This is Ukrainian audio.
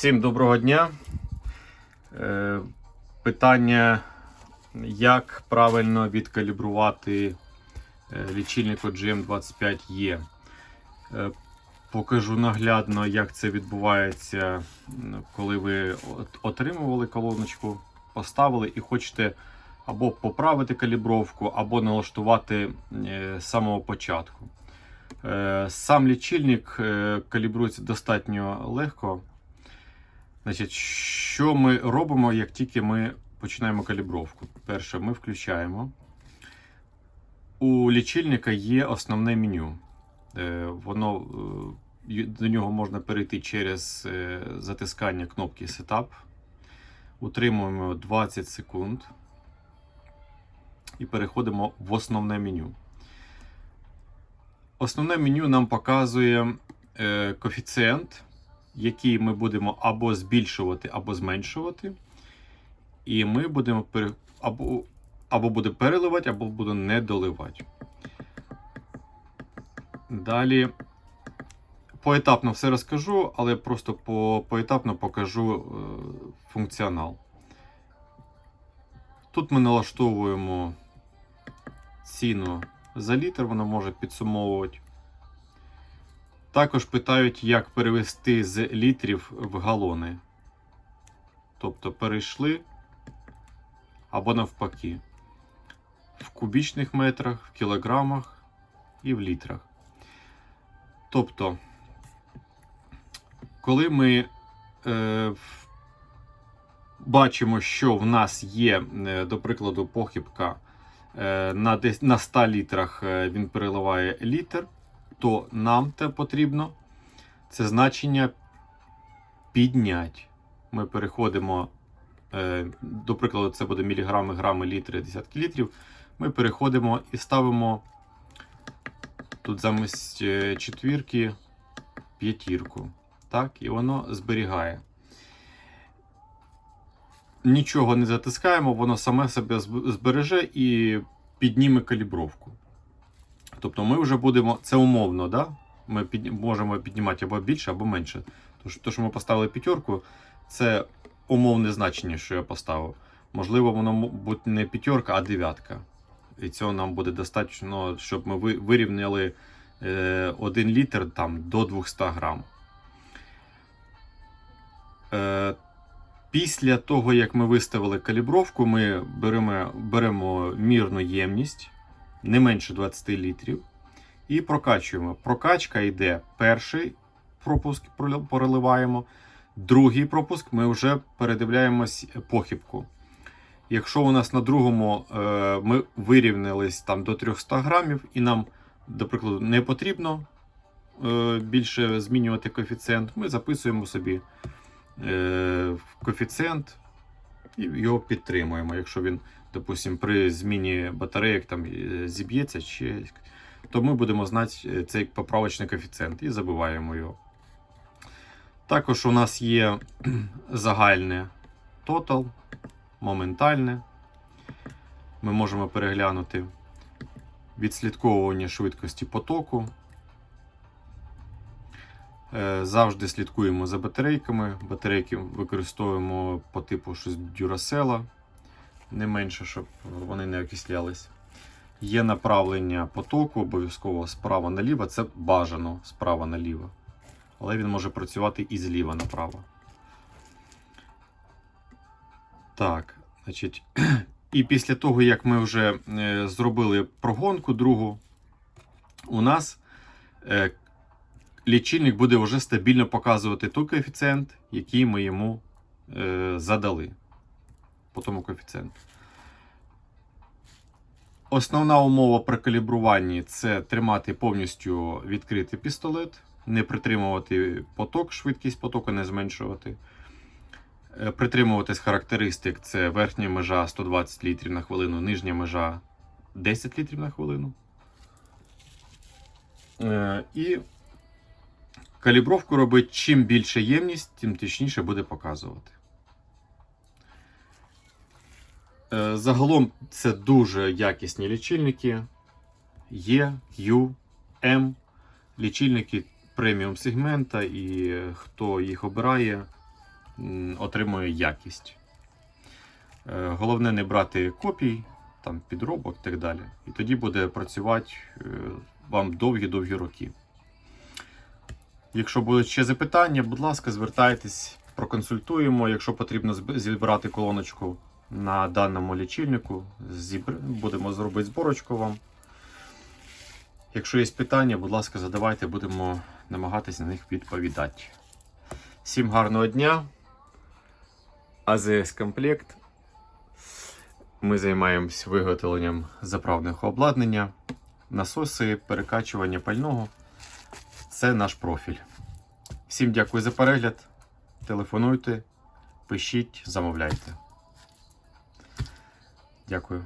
Всім доброго дня. Е, Питання, як правильно відкалібрувати е, лічильник GM25E. Е, Покажу наглядно, як це відбувається, коли ви отримували колоночку, поставили і хочете або поправити калібровку, або налаштувати з самого початку. Сам лічильник калібрується достатньо легко. Значить, що ми робимо, як тільки ми починаємо калібровку? Перше, ми включаємо. У лічильника є основне меню. Е, Воно, е, до нього можна перейти через е, затискання кнопки Setup. Утримуємо 20 секунд і переходимо в основне меню. Основне меню нам показує коефіцієнт, який ми будемо або збільшувати, або зменшувати. І ми будемо пере... або, або буде переливати, або буде не доливати. Далі поетапно все розкажу, але просто по, поетапно покажу е, функціонал. Тут ми налаштовуємо ціну за літр, воно може підсумовувати. Також питають, як перевести з літрів в галони. Тобто перейшли або навпаки. В кубічних метрах, в кілограмах і в літрах. Тобто, коли ми е, бачимо, що в нас є, е, до прикладу, похибка е, на, на 100 літрах е, він переливає літр, то нам те потрібно це значення підняти. Ми переходимо, е, до прикладу, це буде міліграми, грами, літри, десятки літрів. Ми переходимо і ставимо тут замість е, четвірки п'ятірку. Так, і воно зберігає. Нічого не затискаємо, воно саме себе збереже і підніме калібровку. Тобто ми вже будемо, це умовно, да? ми під, можемо піднімати або більше, або менше. Тож, то, що ми поставили п'ятерку, це умовне значення, що я поставив. Можливо, воно буде не п'ятерка, а дев'ятка. І цього нам буде достатньо, щоб ми вирівняли е, 1 літр там, до 200 грам. Е, після того, як ми виставили калібровку, ми беремо, беремо мірну ємність не менше 20 літрів і прокачуємо. Прокачка йде перший пропуск, проливаємо. Другий пропуск ми вже передивляємось похибку. Якщо у нас на другому е, ми вирівнялись там до 300 грамів, і нам, до прикладу, не потрібно е, більше змінювати коефіцієнт, ми записуємо собі е, коефіцієнт і його підтримуємо. Якщо він, допустимо, при зміні батарейок там е, зіб'ється, чи, то ми будемо знати е, цей поправочний коефіцієнт і забиваємо його. Також у нас є загальне total, моментальне. Ми можемо переглянути відслідковування швидкості потоку. Е, Завжди слідкуємо за батарейками. Батарейки використовуємо по типу щось Duracell, не менше, щоб вони не окислялись. Є направлення потоку, обов'язково справа наліво. Це бажано справа наліво. Але він може працювати і зліва направо. Так, значить, і після того, як ми вже е, зробили прогонку другу, у нас е, лічильник буде вже стабільно показувати той коефіцієнт, який ми йому е, задали. По тому коефіцієнту. Основна умова при калібруванні це тримати повністю відкритий пістолет, не притримувати поток, швидкість потоку не зменшувати. Е, Притримуватись характеристик це верхня межа 120 літрів на хвилину, нижня межа 10 літрів на хвилину. Е, І калібровку робить чим більше ємність, тим точніше буде показувати. Е, Загалом це дуже якісні лічильники. Є, Q, M. Лічильники преміум сегмента, і е, хто їх обирає, отримує якість. Е, Головне не брати копій, там, підробок і так далі. І тоді буде працювати е, вам довгі-довгі роки. Якщо будуть ще запитання, будь ласка, звертайтесь, проконсультуємо. Якщо потрібно зібрати колоночку на даному лічильнику, зібр... будемо зробити зборочку вам. Якщо є питання, будь ласка, задавайте, будемо намагатися на них відповідати. Всім гарного дня. АЗС Комплект. Ми займаємось виготовленням заправного обладнання, насоси, перекачування пального. Це наш профіль. Всім дякую за перегляд. Телефонуйте, пишіть, замовляйте. Дякую.